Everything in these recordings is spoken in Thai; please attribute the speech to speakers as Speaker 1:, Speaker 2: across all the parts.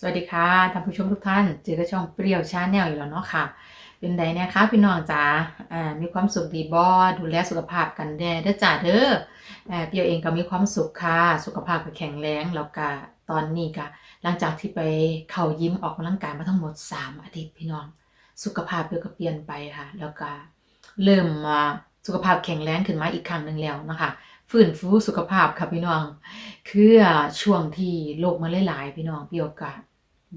Speaker 1: สวัสดีค่ะท่านผู้ชมทุกท่าน เจอกับช่องเปรี้ยวชาแนลอยู่แล้วเนาะค่ะ เป็นไดเนี่ยคะพี่น้องจ๋าอ่ามีความสุขดีบอดูแลสุขภาพกันแน่เด้อจ้าเด้ออ่าเปรี้ยวเองก็มีความสุขค่ะ สุขภาพก็แข็งแรงแล้วก็ตอนนี้ก็หลังจากที่ไปเข้ายิมออกกำลังกายมาทั้งหมด 3 อาทิตย์พี่น้อง สุขภาพเปรี้ยวก็เปลี่ยนไปค่ะ แล้วก็เริ่มมาสุขภาพแข็งแรงขึ้นมาอีกครั้งหนึ่งแล้วนะคะ ฟื้นฟูสุขภาพค่ะพี่น้อง คือช่วงที่โรคมันหลายๆพี่น้องเปรียวก็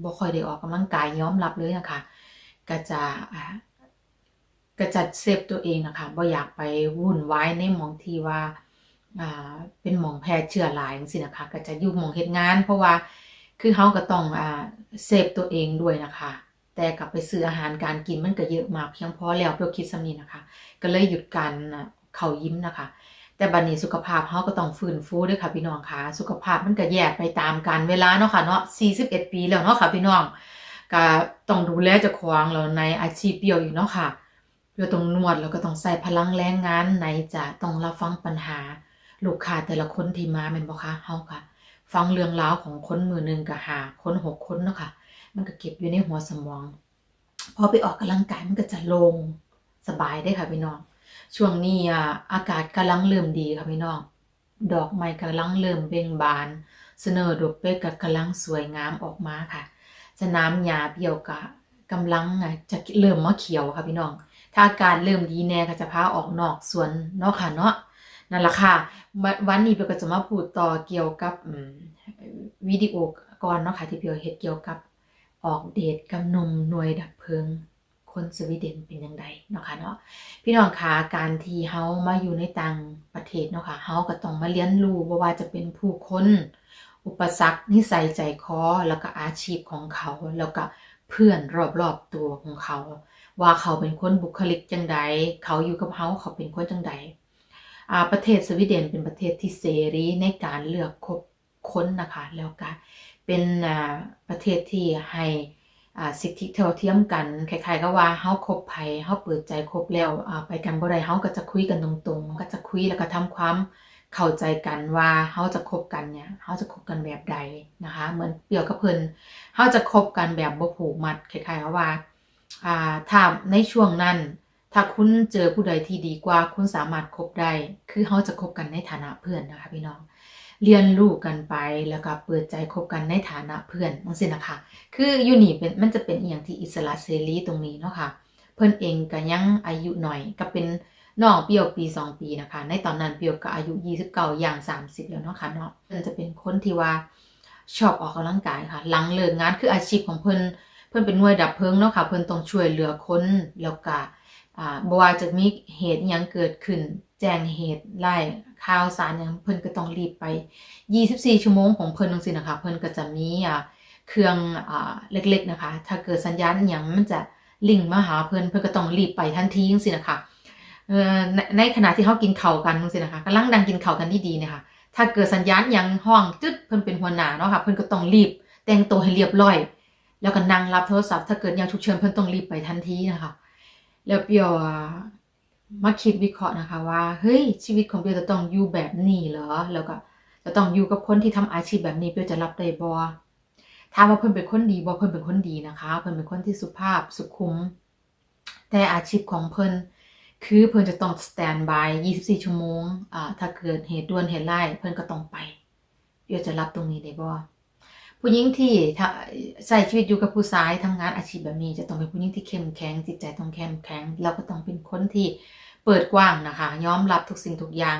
Speaker 1: บ่ค่อยได้ออกกำลังกายย้อมรับเลยนะคะก็จะอ่าก็จะเซฟตัวเองนะคะบ่อยากไปวุ่นวายในหมองที่ว่าอ่าเป็นหมองแพร่เชื้อหลายจังซี่นะคะก็จะยู่หมองเฮ็ดงาน เพราะว่าคือเฮาก็ต้องเซฟตัวเองด้วยนะคะ แต่กลับไปซื้ออาหารการกินมันก็เยอะมากเพียงพอแล้วเปรี้ยวคิดซำนี้นะคะ ก็เลยหยุดการเข้ายิ้มนะคะ แต่บัดนี้สุขภาพเฮาก็ต้องฟื้นฟูด้วยค่ะพี่น้องค่ะ สุขภาพมันก็แย่ไปตามกาลเวลาเนาะค่ะเนาะ 41 ปีแล้วเนาะค่ะพี่น้องก็ต้องดูแลเจ้าของแล้วในอาชีพเปียวอีกเนาะค่ะเปรียวต้องนวดแล้วก็ต้องใส่พลังแรงงานไหนจะต้องรับฟังปัญหาลูกค้าแต่ละคนที่มาแม่นบ่คะเฮาค่ะ ฟังเรื่องราวของคนมือหนึ่งก็หาคนหกคนเนาะค่ะ มันก็เก็บอยู่ในหัวสมอง พอไปออกกำลังกายมันก็จะลงสบายได้ค่ะพี่น้อง ช่วงนี้อะอากาศกำลังเริ่มดีค่ะพี่น้อง ดอกไม้กำลังเริ่มเบ่งบาน เสนอดอกเป๊กก็กำลังสวยงามออกมาค่ะ สนามหญ้าเบี้ยวกะกำลังอะจะเริ่มมาเขียวค่ะพี่น้อง ถ้าอากาศเริ่มดีแน่ก็จะพาออกนอกสวนนาะค่ะเนาะนั่นแหละค่ะ วันนี้เปียวก็จะมาพูดต่อเกี่ยวกับวิดีโอก่อนเนาะค่ะที่เปียวเฮ็ดเกี่ยวกับออกเดทกับนมหน่วยดับเพลิง คนสวีเดนเป็นยังไงเนาะค่ะเนาะพี่น้องคะการที่เฮามาอยู่ในต่างประเทศเนาะค่ะเฮาก็ต้องมาเรียนรู้บ่ว่าจะเป็นผู้คนอุปสรรคนิสัยใจคอแล้วก็อาชีพของเขา แล้วก็เพื่อนรอบๆตัวของเขา ว่าเขาเป็นคนบุคลิกจังใดเขาอยู่กับเฮาเขาเป็นคนจังใดอ่าประเทศสวีเดนเป็นประเทศที่เสรีในการเลือกคบคนนะคะ แล้วก็เป็นอาประเทศที่ให้ สิทธิเท่าเทียมกันคล้ายๆก็ว่าเฮาคบไผเฮาเปิดใจคบแล้วไปกันบ่ได้เฮาก็จะคุยกันตรงๆ ก็จะคุยแล้วก็ทำความเข้าใจกันว่าเฮาจะคบกันเนี่ยเฮาจะคบกันแบบใดนะคะ เหมือนเปรียวกับเพิ่นเฮาจะคบกันแบบบ่ผูกมัดคล้ายๆกับว่าอ่าถ้าในช่วงนั้น ถ้าคุณเจอผู้ใดที่ดีกว่า คุณสามารถคบได้ คือเฮาจะคบกันในฐานะเพื่อนนะคะพี่น้อง เรียนรู้กันไปแล้วก็เปิดใจคบกันในฐานะเพื่อนจังซี่นะคะ คืออยู่นี่เป็นมันจะเป็นอย่างที่อิสระเสรีตรงนี้เนาะค่ะ เพิ่นเองก็ยังอายุหน่อยก็เป็นน้องเปียวปี 2 ปีนะคะ ในตอนนั้นเปียวก็อายุ 29 อย่าง 30 แล้วเนาะค่ะเนาะเพิ่นจะเป็นคนที่ว่าชอบออกกำลังกายค่ะ หลังเลิกงานคืออาชีพของเพิ่นเพิ่นเป็นหน่วยดับเพลิงเนาะค่ะเพิ่นต้องช่วยเหลือคนแล้วก็อ่า บ่ว่าจะมีเหตุยังเกิดขึ้น แจ้งเหตุไล่ข่าวสารยังเพิ่นก็ต้องรีบไป 24 ชั่วโมงของเพิ่นจังซี่นะคะ เพิ่นก็จะมีอ่าเครื่องอ่าเล็กๆนะคะ ถ้าเกิดสัญญาณหย่างมันจะลิงมาหาเพิ่นเพิ่นก็ต้องรีบไปทันทีจังซี่นะคะในในขณะที่เฮากินข้ากันจังซี่นะคะกำลังดังกินข้ากันดีๆเนี่ยค่ะถ้าเกิดสัญญาณยังห้องจึ๊ดเพิ่นเป็นหัวหน้าเนาะค่ะเพิ่นก็ต้องรีบแต่งตัวให้เรียบร้อย แล้วก็นั่งรับโทรศัพท์ถ้าเกิดย่างฉุกเฉินเพิ่นต้องรีบไปทันทีนะคะ แล้วเปียวมาคิดวิเคราะห์นะคะว่าเฮ้ยชีวิตของเปียวจะต้องอยู่แบบนี้เหรอ แล้วก็จะต้องอยู่กับคนที่ทำอาชีพแบบนี้เปียวจะรับได้บ่ถามว่าเพิ่นเป็นคนดีบ่เพิ่นเป็นคนดีนะคะ เพิ่นเป็นคนที่สุภาพสุขุม แต่อาชีพของเพิ่นคือเพิ่นจะต้องสแตนบาย 24 ชั่วโมงอ่าถ้าเกิดเหตุด่วนเหตุร้ายเพิ่นก็ต้องไปเดี๋ยวจะรับตรงนี้ได้บ่ ผู้หญิงที่ใช้ชีวิตอยู่กับผู้ชายทำงานอาชีพแบบนี้ จะต้องเป็นผู้หญิงที่เข้มแข็งจิตใจต้องเข้มแข็งแล้วก็ต้องเป็นคนที่เปิดกว้างนะคะยอมรับทุกสิ่งทุกอย่าง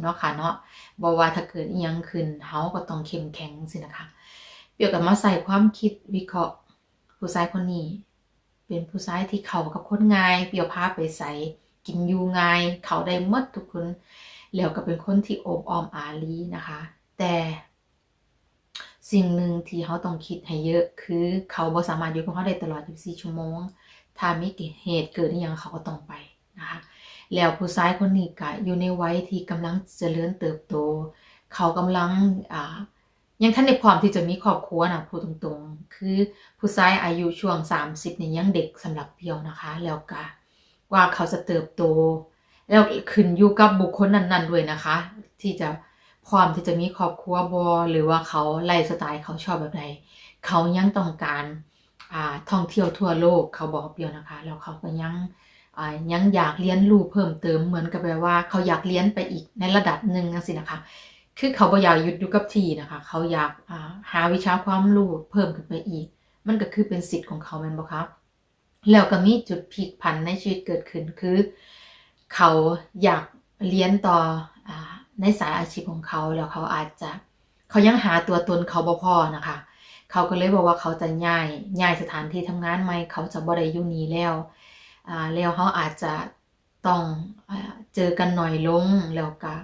Speaker 1: เนาะค่ะเนาะบ่ว่าถ้าเกิดอียังขึ้นเฮาก็ต้องเข้มแข็งสินะคะ เปรียวกับมาใส่ความคิดวิเคราะห์ ผู้ชายคนนี้ เป็นผู้ชายที่เขากับคนง่าย เปรียวพาไปใส่กินอยู่ง่าย เขาได้มดทุกคนแล้วก็เป็นคนที่โอบอ้อมอารีนะคะ แต่ สิ่งหนึ่งที่เขาต้องคิดให้เยอะ คือเขาบ่สามารถอยู่กับเขาได้ตลอด 24 ชั่วโมง ถ้ามีเหตุเกิดอย่างเขาก็ต้องไปนะคะ แล้วผู้ชายคนนี้ก็อยู่ในวัยที่กำลังเจริญเติบโต เขากำลังอ่ายังท่านในพร้อมที่จะมีครอบครัวนะพูดตรงๆ คือผู้ชายอายุช่วง 30เนี่ยยังเด็กสำหรับเปียวนะคะ แล้วก็ว่าเขาจะเติบโต แล้วขึ้นอยู่กับบุคคลนั้นๆด้วยนะคะ ที่จะ พร้อมที่จะมีครอบครัวบอหรือว่าเขาไลฟ์สไตล์เขาชอบแบบใดเขายังต้องการอ่าท่องเที่ยวทั่วโลกเขาบอกเปียวนะคะแล้วเขาก็ยังอ่ายังอยากเรียนรู้เพิ่มเติมเหมือนกับแบบว่า เขาอยากเรียนไปอีกในระดับหนึ่งจังซี่นะคะ คือเขาบ่อยากหยุดอยู่กับที่นะคะ เขาอยากอ่าหาวิชาความรู้เพิ่มขึ้นไปอีก มันก็คือเป็นสิทธิ์ของเขาแม่นบ่คะแล้วก็มีจุดพลิกผันในชีวิตเกิดขึ้นคือ เขาอยากเรียนต่ออา ในสายอาชีพของเขาแล้วเขาอาจจะ เขายังหาตัวตนเขาบ่พอนะคะ เขาก็เลยบอกว่าเขาจะย้ายย้ายสถานที่ทำงานใหม่เขาจะบ่ได้อยู่นี้แล้วอ่าแล้วเขาอาจจะต้องอเจอกันหน่อยลงแล้วก็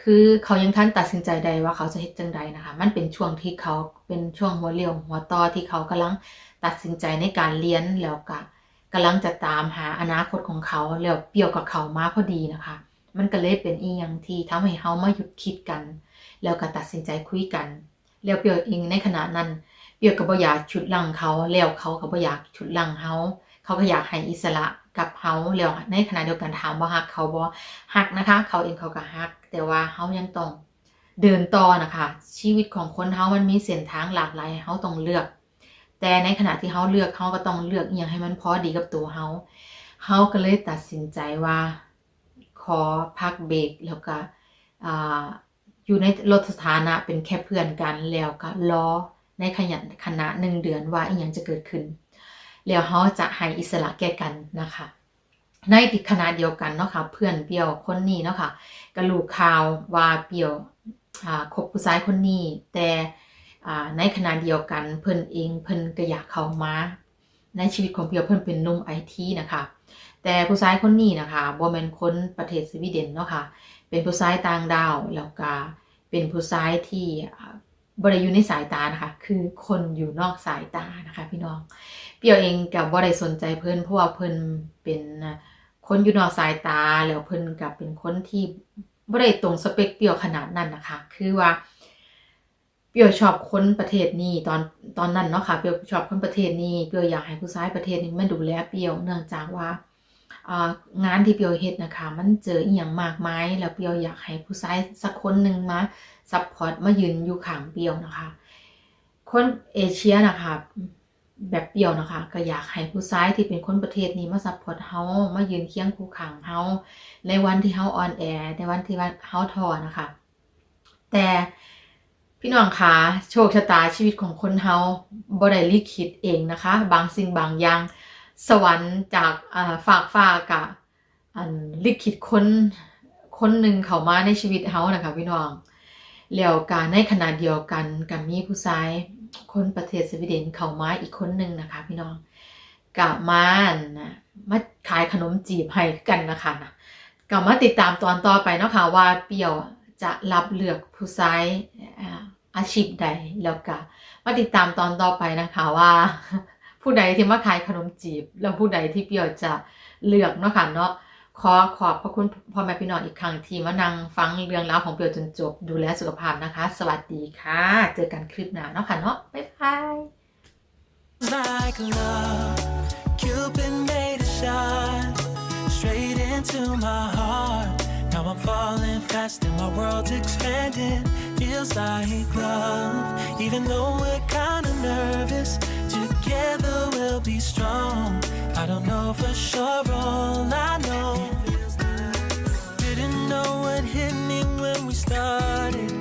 Speaker 1: คือเขายังทันตัดสินใจใดว่าเขาจะเฮ็ดจังใดนะคะ มันเป็นช่วงที่เขาเป็นช่วงหัวเรี่ยวหัวต่อที่เขากำลังตัดสินใจในการเรียนแล้วก็กำลังจะตามหาอนาคตของเขาแล้วเปรียวกับเขามาพอดีนะคะ มันก็เลยเป็นอีหยังที่ทำให้เฮามาหยุดคิดกัน แล้วก็ตัดสินใจคุยกัน แล้วเปียวเองในขณะนั้น เปียวก็บ่อยากฉุดลังเขาแล้วเขาก็บ่อยากฉุดลังเฮาเขาก็อยากให้อิสระกับเฮาแล้วในขณะเดียวกันถามว่าฮักเขาบ่ฮักนะคะ เขาเองเขาก็ฮัก แต่ว่าเฮายังต้องเดินต่อนะคะ ชีวิตของคนเฮามันมีเส้นทางหลากหลายเฮาต้องเลือก แต่ในขณะที่เฮาเลือกเฮาก็ต้องเลือกอหยังให้มันพอดีกับตัวเฮาเฮาก็เลยตัดสินใจว่า อพักเบรกแล้วก็อยู่ในลดสถานะเป็นแค่เพื่อนกันแล้วก็รอในขยันคณะหนึ่งเดือนว่าอีหยังจะเกิดขึ้น แล้วเขาจะให้อิสระแก่กันนะคะ ในติดคณะเดียวกันเนาะค่ะเพื่อนเปียวคนนี้เนาะค่ะก็รู้ข่าวว่าเปียวคบผู้ชายคนนี้ แต่ในขณะเดียวกันเพิ่นเองเพิ่นก็อยากเข้ามา ในชีวิตของเปียวเพิ่นเป็นนุ่มไอทีนะคะ แต่ผู้ชายคนนี้นะคะบ่แมนคนประเทศสวีเดนเนาะค่ะเป็นผู้ชายต่างดาวแล้วก็เป็นผู้ชายที่บ่ได้อยู่ในสายตานะคะ คือคนอยู่นอกสายตานะคะพี่น้อง เปียวเองกับบ่ได้สนใจเพิ่นเพราะว่าเพิ่นเป็นคนอยู่นอกสายตาแล้วเพิ่นกับเป็นคนที่บ่ได้ตรงสเปคเปียวขนาดนั้นนะคะ คือว่าเปียวชอบคนประเทศนี้ตอนตอนนั้นเนาะค่ะเปียวชอบคนประเทศนี้เปียวอยากให้ผู้ชายประเทศนี้มาดูแลเปียวเนื่องจากว่าอ่า งานที่เปียวเฮ็ดนะคะ มันเจออีหยังมากมายแล้วเปียวอยากให้ผู้ชายสักคนหนึ่งมาซัพพอร์ตมายืนอยู่ข้างเปียวนะคะ คนเอเชียนะคะ แบบเปียวนะคะ ก็อยากให้ผู้ชายที่เป็นคนประเทศนี้มาซัพพอร์ตเฮามายืนเคียงคู่ข้างเฮาในวันที่เฮาออนแอร์ในวันที่ว่าเฮาทอนะคะ แต่พี่น้องคะโชคชะตาชีวิตของคนเฮาบ่ได้ลิขิตเองนะคะ บางสิ่งบางอย่าง สวรรค์จากฝากฟ้ากับลิขิตคนคนหนึ่งเขามาในชีวิตเฮานะคะพี่น้องแล้วการในขณะเดียวกันกับมีผู้ชายคนประเทศสวีเดนเขามาอีกคนหนึ่งนะคะ พี่น้องกับมานะมาขายขนมจีบให้กันนะคะนะกลับมาติดตามตอนต่อไปนะคะว่าเปียวจะรับเลือกผู้ชายอาอาชีพใดแล้วก็มาติดตามตอนต่อไปนะคะว่า ผู้ใดที่มาขายขนมจีบ แล้วผู้ใดที่เปียวจะเลือกเนาะค่ะเนาะขอขอบพระคุณพ่อแม่พี่น้องอีกครั้งที่มานั่งฟังเรื่องราวของเปียวจนจบ ดูแลสุขภาพนะคะ สวัสดีค่ะ เจอกันคลิปหน้าเนาะค่ะเนาะบ๊ายบาย
Speaker 2: like love. Cupid made a shot straight into my heart. Now I'm falling fast and my world's expanding. Feels like love, even though we're kinda nervous. Together we'll be strong. I don't know for sure, all I know. Didn't know what hit me when we started.